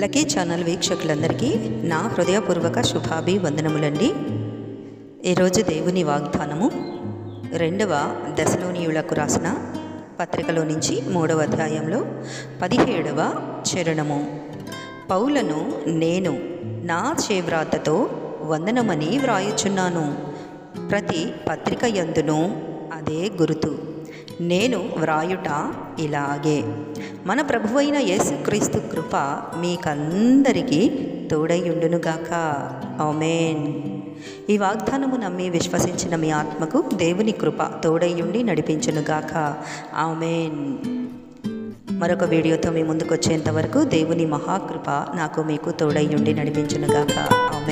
Lucky channel వీక్షకులందరికీ నా హృదయపూర్వక శుభాభివందనములండి. ఈరోజు దేవుని వాగ్దానము రెండవ దశలోనియులకు రాసిన పత్రికలో నుంచి మూడవ అధ్యాయంలో పదిహేడవ చరణము. పౌలను నేను నా చేవ్రాతతో వందనమని వ్రాయుచున్నాను. ప్రతి పత్రిక యందును అదే గురుతు. నేను వ్రాయుట ఇలాగే. మన ప్రభువైన యేసుక్రీస్తు కృప మీకందరికీ తోడైయుండునుగాక. ఆమేన్. ఈ వాగ్దానము నమ్మి విశ్వసించిన మీ ఆత్మకు దేవుని కృప తోడైయుండి నడిపించునుగాక. ఆమేన్. మరొక వీడియోతో మీ ముందుకు వచ్చేంత వరకు దేవుని మహాకృప నాకు మీకు తోడైయుండి నడిపించునుగాక. ఆమె